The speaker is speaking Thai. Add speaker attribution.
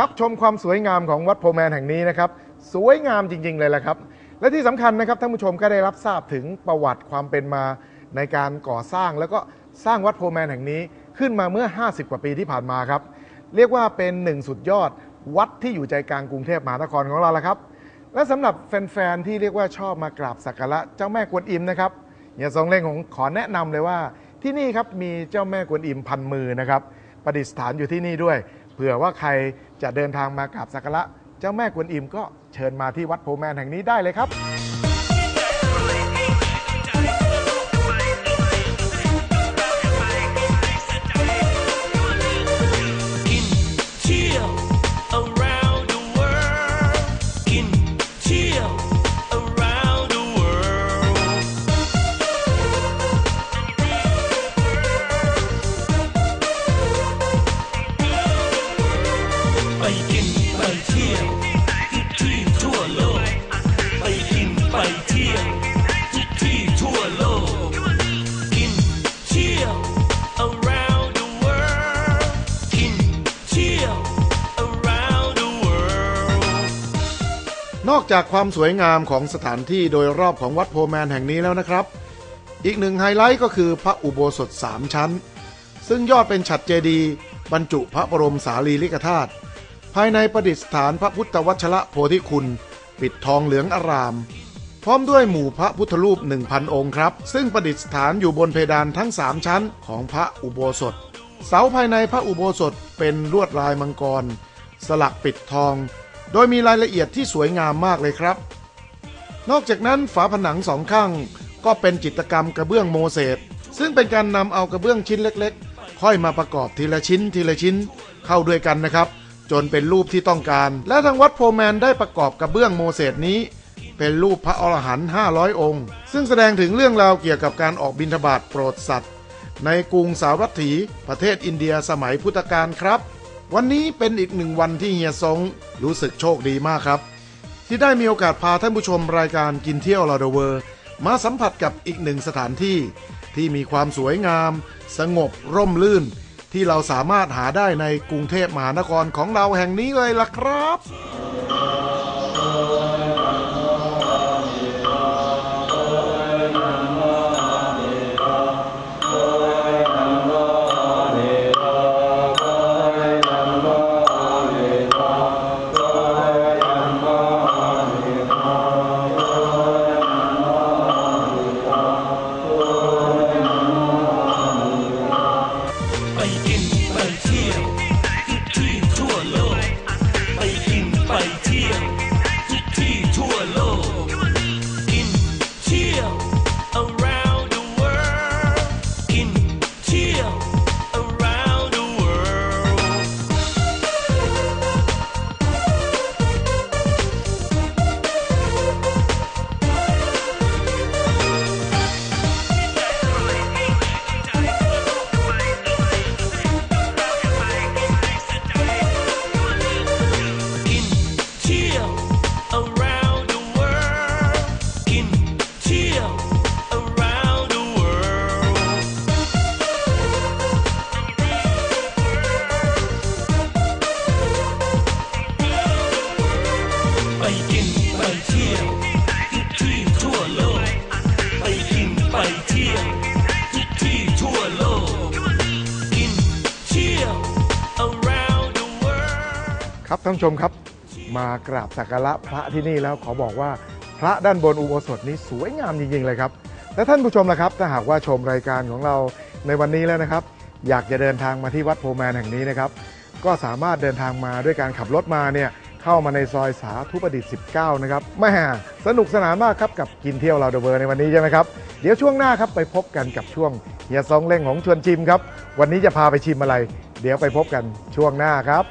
Speaker 1: ครับชมความสวยงามของวัดโพแมนแห่งนี้นะครับ สวยงามจริง ๆ เลยแหละครับ และที่สำคัญนะครับท่านผู้ชมก็ได้รับทราบถึงประวัติความเป็นมาในการก่อสร้าง แล้วก็สร้างวัดโพแมนแห่งนี้ขึ้นมาเมื่อ 50 กว่าปีที่ผ่านมาครับ เรียกว่าเป็นหนึ่งสุดยอดวัดที่อยู่ใจกลางกรุงเทพมหานครของเราละครับ และสำหรับแฟน ๆ ที่เรียกว่าชอบมากราบสักการะเจ้าแม่กวนอิมนะครับเฮียทรงเล่งของขอแนะนำเลยว่าที่นี่ครับมีเจ้าแม่กวนอิมพันมือนะครับ ประดิษฐานอยู่ที่นี่ด้วย เผื่อว่าใคร จะเดินทางมากราบสักการะเจ้าแม่กวนอิมก็เชิญมาที่วัดโพแมนแห่งนี้ได้เลยครับ
Speaker 2: น
Speaker 1: อกจากความสวยงามของสถานที่โดยรอบของวัดโพแมนแห่งนี้แล้วนะครับ อีกหนึ่งไฮไลท์ก็คือพระอุโบสถสามชั้น ซึ่งยอดเป็นฉัตรเจดีย์บรรจุพระบรมสารีริกธาตุภายในประดิษฐานพระพุทธวัชระโพธิคุณ ปิดทองเหลืองอาราม พร้อมด้วยหมู่พระพุทธรูป 1,000 องค์ครับ ซึ่งประดิษฐานอยู่บนเพดานทั้ง 3 ชั้นของพระอุโบสถ เสาภายในพระอุโบสถเป็นลวดลายมังกร สลักปิดทอง โดยมีรายละเอียดที่สวยงามมากเลยครับ นอกจากนั้นฝาผนังสองข้างก็เป็นจิตรกรรมกระเบื้องโมเสสซึ่งเป็นการนำเอากระเบื้องชิ้นเล็กๆ ค่อยมาประกอบทีละชิ้นทีละชิ้นเข้าด้วยกันนะครับ จนเป็นรูปที่ต้องการ และทางวัดโพแมนได้ประกอบกระเบื้องโมเสสนี้ เป็นรูปพระอรหันต์500 องค์ ซึ่งแสดงถึงเรื่องราวเกี่ยวกับการออกบิณฑบาตโปรดสัตว์ ในกรุงสาวัตถีประเทศอินเดียสมัยพุทธกาลครับ วันนี้เป็นอีกหนึ่งวันที่เฮียซงรู้สึกโชคดีมากครับ ที่ได้มีโอกาสพาท่านผู้ชมรายการกินเที่ยวลาดเวอร์ มาสัมผัสกับอีกหนึ่งสถานที่ที่มีความสวยงาม สงบร่มรื่น ที่เราสามารถหาได้ในกรุงเทพมหานครของเราแห่งนี้เลยล่ะครับ ท่านผู้ชมครับ มากราบสักการะพระที่นี่แล้วขอบอกว่าพระด้านบนอุโบสถนี้สวยงามจริงๆเลยครับ และท่านผู้ชมล่ะครับ ถ้าหากว่าชมรายการของเราในวันนี้แล้วนะครับ อยากจะเดินทางมาที่วัดโพแมนแห่งนี้นะครับ ก็สามารถเดินทางมาด้วยการขับรถมาเนี่ยเข้ามาในซอยสาธุประดิษฐ์ 19 นะครับแม่สนุกสนานมากครับกับกินเที่ยวเราเดอะเวอร์ในวันนี้ใช่ไหมครับ เดี๋ยวช่วงหน้าครับไปพบกันกับช่วงเฮียซองเล่งของชวนชิมครับ วันนี้จะพาไปชิมอะไร เดี๋ยวไปพบกันช่วงหน้าครับ